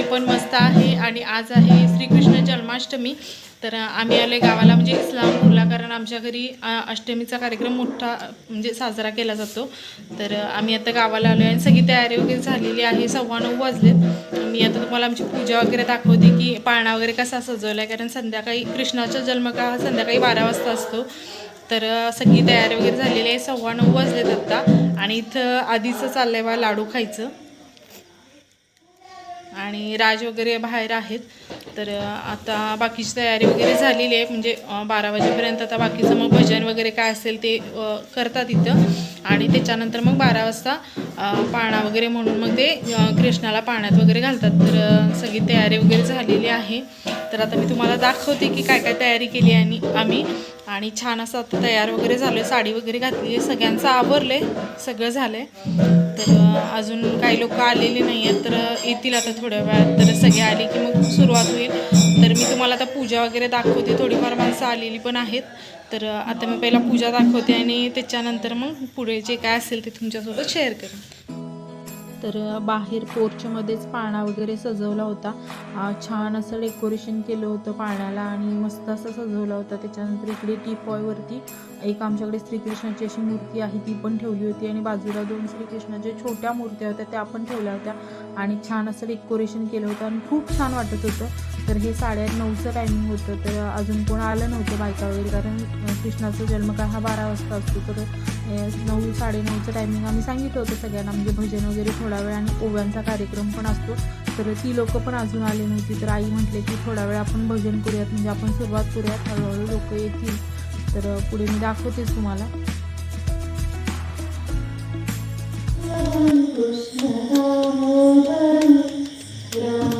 मी पण मस्त आहे आणि आज आहे श्रीकृष्ण जन्माष्टमी. तर आम्ही आले गावाला म्हणजे इस्लामपूरला कारण आमच्या घरी अष्टमीचा कार्यक्रम मोठा म्हणजे साजरा केला जातो. तर आम्ही आता गावाला आलो आणि सगळी तयारी वगैरे झालेली आहे सव्वा नऊ वाजलेत. मी आता तुम्हाला आमची पूजा वगैरे दाखवते की पाळणा वगैरे कसा सजवला आहे कारण संध्याकाळी कृष्णाचा जन्म का हा संध्याकाळी बारा वाजता असतो. तर सगळी तयारी वगैरे झालेली आहे सव्वा नऊ वाजलेत आत्ता आणि इथं आधीचं चाललं आहे बा लाडू खायचं. आणि राज वगैरे बाहेर आहेत. तर आता बाकीची तयारी वगैरे झालेली आहे. म्हणजे बारा वाजेपर्यंत आता बाकीचं मग भजन वगैरे काय असेल ते करतात इथं. आणि त्याच्यानंतर मग बारा वाजता पाळणा वगैरे म्हणून मग ते कृष्णाला पाण्यात वगैरे घालतात. तर सगळी तयारी वगैरे झालेली आहे. तर आता मी तुम्हाला दाखवते की काय काय तयारी केली आणि आम्ही. आणि छान असं आता तयार वगैरे झालो आहे साडी वगैरे घातली आहे. सगळ्यांचं आवरलं आहे सगळं झालं आहे तर अजून काही लोक आलेले नाही आहेत तर येतील आता थोड्या वेळात. तर सगळे आले की मग सुरुवात होईल. तर मी तुम्हाला आता पूजा वगैरे दाखवते. थोडीफार माणसं आलेली पण आहेत. तर आता मी पहिला पूजा दाखवते आणि त्याच्यानंतर मग पुढे जे काय असेल ते तुमच्यासोबत शेअर करेन. तर बाहेर पोर्चमध्येच पाळणा वगैरे सजवला होता. छान असं डेकोरेशन केलं होतं पाळण्याला आणि मस्त असं सजवलं होतं. त्याच्यानंतर इकडे टीपॉयवरती एक आमच्याकडे श्रीकृष्णाची अशी मूर्ती आहे ती पण ठेवली होती आणि बाजूला दोन श्रीकृष्णाच्या छोट्या मूर्त्या होत्या त्या पण ठेवल्या होत्या आणि छान असं डेकोरेशन केलं होतं आणि खूप छान वाटत होतं. तर हे साडेआठ नऊचं टायमिंग होतं तर अजून कोण आलं नव्हतं बायका वगैरे कारण कृष्णाचा जन्म काय हा बारा वाजता असतो तर नऊ नऊ साडेनऊचं टायमिंग आम्ही सांगितलं होतं सगळ्यांना म्हणजे भजन वगैरे थोडा वेळ आणि ओव्यांचा कार्यक्रम पण असतो. तर ती लोक पण अजून आली नव्हती तर आई म्हटले की थोडा वेळ आपण भजन करूयात म्हणजे आपण सुरुवात करूयात हळूहळू लोक येतील. तर पुढे मी दाखवतेच तुम्हाला Yeah.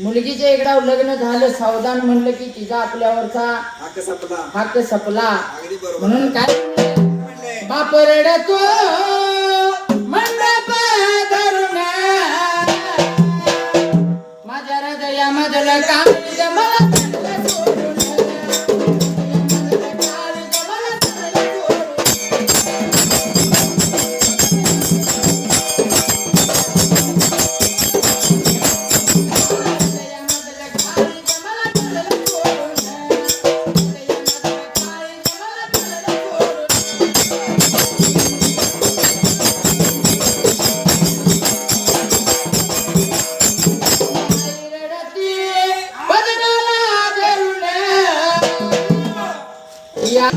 मुलगीच्या इकडं लग्न झालं सावधान म्हणलं की तिचा आपल्यावरचा हक्क संपला. हक्क सपला. अगदी बरोबर. म्हणून काय? म्हणले बाप रडतो मंडप धरून माझ्या हृदयामधलं काळीज या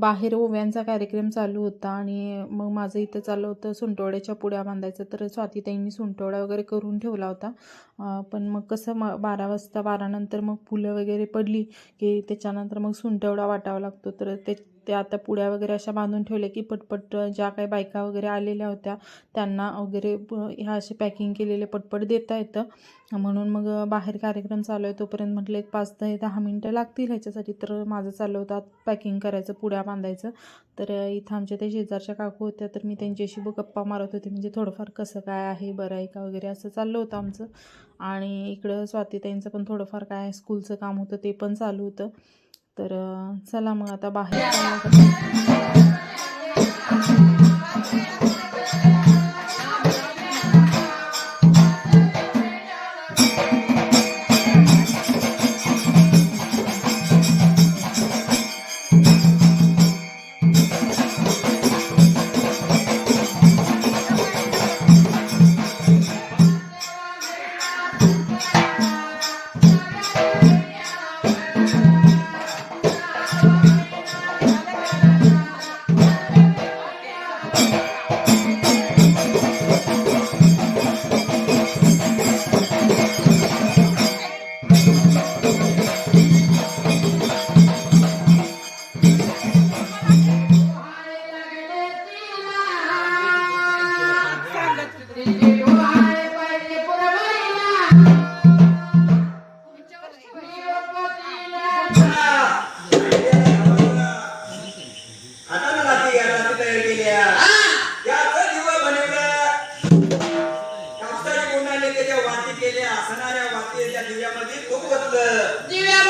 बाहेर ओव्यांचा कार्यक्रम चालू होता आणि मग माझं इथं चाललं होतं सुंटवड्याच्या पुड्या बांधायचं तर स्वातीताईंनी सुंटवडा वगैरे करून ठेवला होता. पण मग कसं म बारा वाजता बारानंतर मग फुलं वगैरे पडली की त्याच्यानंतर मग सुंटवडा वाटावा लागतो. तर ते ते आता पुड्या वगैरे अशा बांधून ठेवल्या की पटपट ज्या काही बायका वगैरे आलेल्या होत्या त्यांना वगैरे ह्या असे पॅकिंग केलेले पटपट देता येतं. म्हणून मग बाहेर कार्यक्रम चालू आहे तोपर्यंत म्हटलं एक पाच ते दहा मिनटं लागतील ह्याच्यासाठी. तर माझं चाललं होतं पॅकिंग करायचं पुड्या बांधायचं. तर इथं आमच्या त्या शेजारच्या काकू होत्या तर मी त्यांच्याशी गप्पा मारत होते. म्हणजे थोडंफार कसं काय आहे बरं आहे का वगैरे असं चाललं होतं आमचं. आणि इकडं स्वातीताईंचं पण थोडंफार काय स्कूलचं काम होतं ते पण चालू होतं. तर चला मग आता बाहेर. केल्या असणाऱ्या वातीच्या दिव्यामध्ये खूप बदल. दिव्या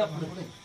দিয়ে